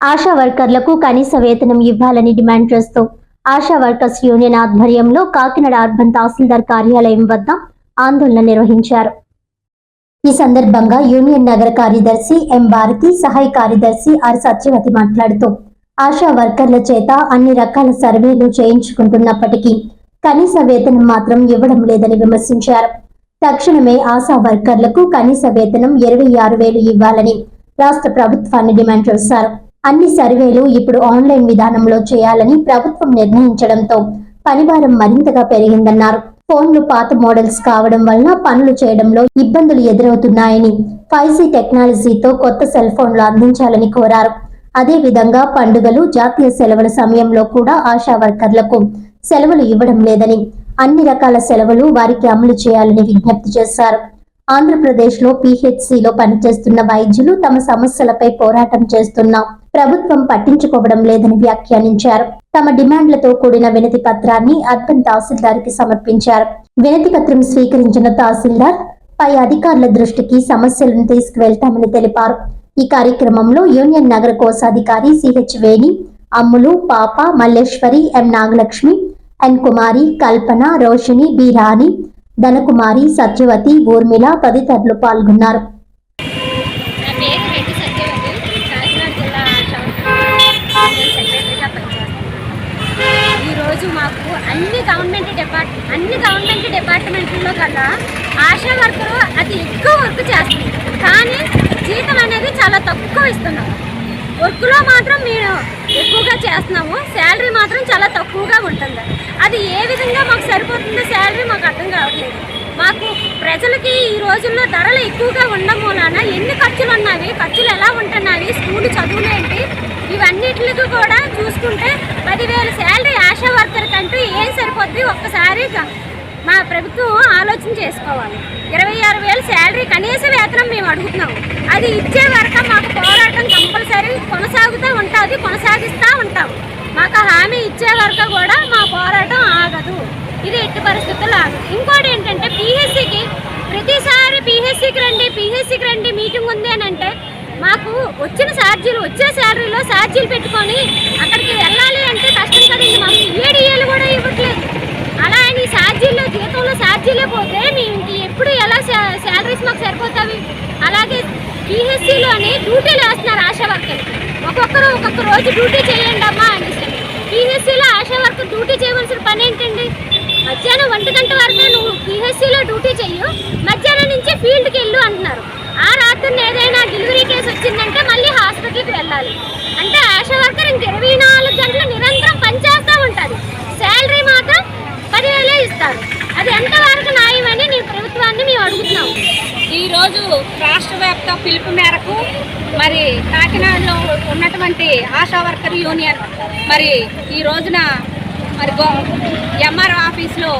ఆశా వర్కర్లకు కనీస వేతనం ఇవ్వాలని డిమాండ్ చేస్తూ ఆశా వర్కర్స్ యూనియన్ ఆధ్వర్యంలో కాకినాడ అర్బన్ తహసీల్దార్ కార్యాలయం వద్ద ఆందోళన నిర్వహించారు. ఈ సందర్భంగా యూనియన్ నగర కార్యదర్శి ఎం భారతి సహాయ కార్యదర్శి ఆర్ సత్యవతి మాట్లాడుతూ ఆశా వర్కర్ల చేత అన్ని రకాల సర్వేలు చేయించుకుంటున్నప్పటికీ కనీస వేతనం మాత్రం ఇవ్వడం లేదని విమర్శించారు. తక్షణమే ఆశా వర్కర్లకు కనీస వేతనం ఇరవై ఆరు వేలు ఇవ్వాలని రాష్ట్ర ప్రభుత్వాన్ని డిమాండ్ చేశారు. అన్ని సర్వేలు ఇప్పుడు ఆన్లైన్ విధానంలో చేయాలని ప్రభుత్వం నిర్ణయించడంతో పనిభారం మరింతగా పెరిగిందన్నారు. ఫోన్లు పాత మోడల్స్ కావడం వలన పనులు చేయడంలో ఇబ్బందులు ఎదురవుతున్నాయని ఫైవ్ జీ టెక్నాలజీతో కొత్త సెల్ ఫోన్లు అందించాలని కోరారు. అదే విధంగా పండుగలు జాతీయ సెలవుల సమయంలో కూడా ఆశా వర్కర్లకు సెలవులు ఇవ్వడం లేదని అన్ని రకాల సెలవులు వారికి అమలు చేయాలని విజ్ఞప్తి చేశారు. ఆంధ్రప్రదేశ్లో లో పనిచేస్తున్న వైద్యులు తమ సమస్యలపై పోరాటం చేస్తున్నారు ప్రభుత్వం పట్టించుకోవడం లేదని వ్యాఖ్యానించారు. తమ డిమాండ్లతో కూడిన వినతి పత్రాన్ని అర్బన్ తహసీల్దార్కి సమర్పించారు. వినతి పత్రం స్వీకరించిన తహసీల్దార్ పై అధికారుల దృష్టికి సమస్యలను తీసుకువెళ్తామని తెలిపారు. ఈ కార్యక్రమంలో యూనియన్ నగర కోశాధికారి సిహెచ్ వేణి అమ్ములు పాప Malleswari M Nagalakshmi N Kumari Kalpana Roshini B Rani Dhanakumari Satyavathi Urmila తదితరులు పాల్గొన్నారు. గవర్నమెంట్ డిపార్ట్ అన్ని గవర్నమెంట్ డిపార్ట్మెంట్లో కల్లా ఆశా వర్కరు అతి ఎక్కువ వర్క్ చేస్తుంది. కానీ జీతం అనేది చాలా తక్కువ ఇస్తున్నాం వర్క్లో మాత్రం మేము ఎక్కువగా చేస్తున్నాము. శాలరీ మాత్రం చాలా తక్కువగా ఉంటుంది. అది ఏ విధంగా మాకు సరిపోతుందో శాలరీ మాకు అర్థం కావట్లేదు. మాకు ప్రజలకి ఈ రోజుల్లో ధరలు ఎక్కువగా ఉండడం మూలాన ఎన్ని ఖర్చులు ఉన్నవి ఖర్చులు ఎలా ఉంటున్నవి స్కూల్ చదువులు ఏంటి ఇవన్నిటికి కూడా చూసుకుంటే పదివేల శాలరీ ఆశా వర్కర్కి అంటూ ఏం సరిపోద్ది? ఒక్కసారి మా ప్రభుత్వం ఆలోచన చేసుకోవాలి. ఇరవై ఆరు వేలు శాలరీ కనీస వేతనం మేము అడుగుతున్నాం. అది ఇచ్చే వరకు మాకు పోరాటం కంపల్సరీ. కొనసాగుతూ ఉంటుంది కొనసాగిస్తూ ఉంటాం. మాకు హామీ ఇచ్చే వరకు కూడా మా పోరాటం ఆగదు. ఇది ఎట్టి పరిస్థితుల్లో ఆగదు. ఇంకోటి ఏంటంటే పిహెచ్సికి ప్రతిసారి పిహెచ్సికి రండి పిహెచ్సికి రండి మీటింగ్ ఉంది అని అంటే మాకు వచ్చిన ఛార్జీలు వచ్చే శాలరీలో ఛార్జీలు పెట్టుకొని అక్కడికి వెళ్ళాలి అంటే కష్టం కదండి మాకు. ఏడిఏలు కూడా ఇవ్వట్లేదు. అలా అని ఛార్జీల్లో జీతంలో ఛార్జీలే పోతే మేము ఇంక ఎప్పుడు ఎలా శాలరీస్ మాకు సరిపోతావి అలాగే పిహెచ్సిలోనే డ్యూటీలు వేస్తున్నారు ఆశా వర్కర్ ఒక్కొక్కరు ఒక్కొక్క రోజు డ్యూటీ చేయండి అమ్మా అనేసి. పిహెచ్సిలో ఆశా వర్కర్ డ్యూటీ చేయవలసిన పని ఏంటండి? మధ్యాహ్నం ఒంటి గంట వరకు నువ్వు పిహెచ్సిలో డ్యూటీ చెయ్యు మధ్యాహ్నం నుంచి ఫీల్డ్కి వెళ్ళు అంటున్నారు. ఆ రాత్రి ఏదైనా డెలివరీ కేసు వచ్చిందంటే మళ్ళీ హాస్పిటల్కి వెళ్ళాలి. అంటే ఆశా వర్కర్ ఇంక ఇరవై నాలుగు గంటలు నిరంతరం పనిచేస్తూ ఉంటుంది. శాలరీ మాత్రం పదివేలే ఇస్తారు. అది ఎంతవరకు న్యాయమని మీ ప్రభుత్వాన్ని మేము అడుగుతున్నాం. ఈరోజు రాష్ట్ర వ్యాప్త పిలుపు మేరకు మరి కాకినాడలో ఉన్నటువంటి ఆశా వర్కర్ యూనియన్ మరి ఈ రోజున మరి ఎంఆర్ ఆఫీస్లో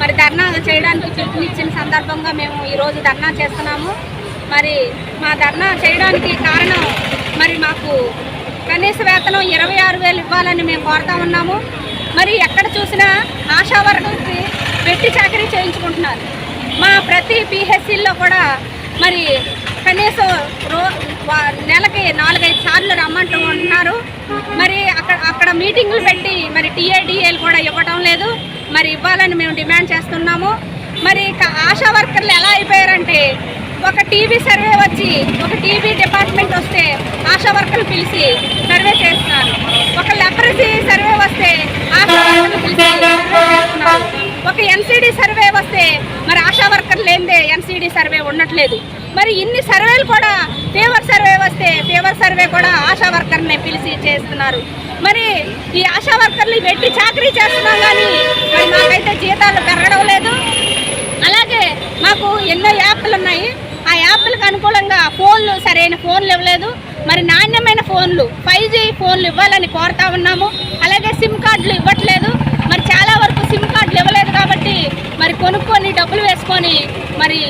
మరి ధర్నా చేయడానికి పిలుపునిచ్చిన సందర్భంగా మేము ఈరోజు ధర్నా చేస్తున్నాము. మరి మా ధర్నా చేయడానికి కారణం మరి మాకు కనీస వేతనం ఇరవై ఆరు వేలు ఇవ్వాలని మేము కోరుతా ఉన్నాము. మరి ఎక్కడ చూసినా ఆశా వర్గంకి పెట్టి చాకరీ చేయించుకుంటున్నారు. మా ప్రతి పిహెచ్సిల్లో కూడా మరి కనీసం రో నెలకి నాలుగైదు సార్లు రమ్మంటూ ఉంటున్నారు. మరి అక్కడ అక్కడ మీటింగులు పెట్టి మరి టీఏడిఏలు కూడా ఇవ్వడం లేదు. మరి ఇవ్వాలని మేము డిమాండ్ చేస్తున్నాము. మరి ఆశా వర్కర్లు ఎలా అయిపోయారంటే ఒక టీవీ సర్వే వచ్చి ఒక టీవీ డిపార్ట్మెంట్ వస్తే ఆశా వర్కర్లు పిలిచి సర్వే చేస్తున్నారు. ఒక లెపరసీ సర్వే వస్తే ఆశా వర్కర్లు పిలిచి చేస్తున్నారు. ఒక ఎన్సీడీ సర్వే వస్తే మరి ఆశా వర్కర్ లేనిదే ఎన్సీడీ సర్వే ఉండట్లేదు. మరి ఇన్ని సర్వేలు కూడా ఫీవర్ సర్వే వస్తే ఫీవర్ సర్వే కూడా ఆశా వర్కర్ని పిలిచి చేస్తున్నారు. మరి ఈ ఆశా వర్కర్లు పెట్టి చాకరీ చేస్తున్నాం కానీ మరి మాకైతే జీతాలు పెరగడం లేదు. అలాగే మాకు ఎన్నో యాప్లు ఉన్నాయి. యాప్లకు అనుకూలంగా ఫోన్లు సరైన ఫోన్లు ఇవ్వలేదు. మరి నాణ్యమైన ఫోన్లు ఫైవ్ జీ ఫోన్లు ఇవ్వాలని కోరుతా ఉన్నాము. అలాగే సిమ్ కార్డులు ఇవ్వట్లేదు. మరి చాలా వరకు సిమ్ కార్డులు ఇవ్వలేదు కాబట్టి మరి కొనుక్కొని డబ్బులు వేసుకొని మరి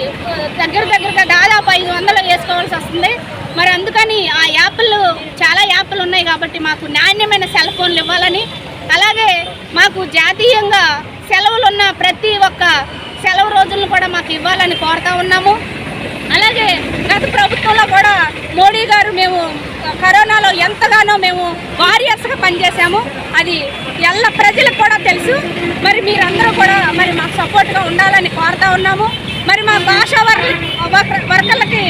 దగ్గర దగ్గరగా దాదాపు ఐదు వందలు వేసుకోవాల్సి వస్తుంది. మరి అందుకని ఆ యాప్లు చాలా యాప్లు ఉన్నాయి కాబట్టి మాకు నాణ్యమైన సెల్ ఫోన్లు ఇవ్వాలని. అలాగే మాకు జాతీయంగా సెలవులు ఉన్న ప్రతి ఒక్క సెలవు రోజులను కూడా మాకు ఇవ్వాలని కోరుతా ఉన్నాము. అలాగే గత ప్రభుత్వంలో కూడా మోడీ గారు మేము కరోనాలో ఎంతగానో మేము వారియర్స్గా పనిచేసాము అది ఎల్ల ప్రజలకు కూడా తెలుసు. మరి మీరందరూ కూడా మరి మాకు సపోర్ట్గా ఉండాలని కోరుతా ఉన్నాము. మరి మా భాషా వర్క వర్కర్లకి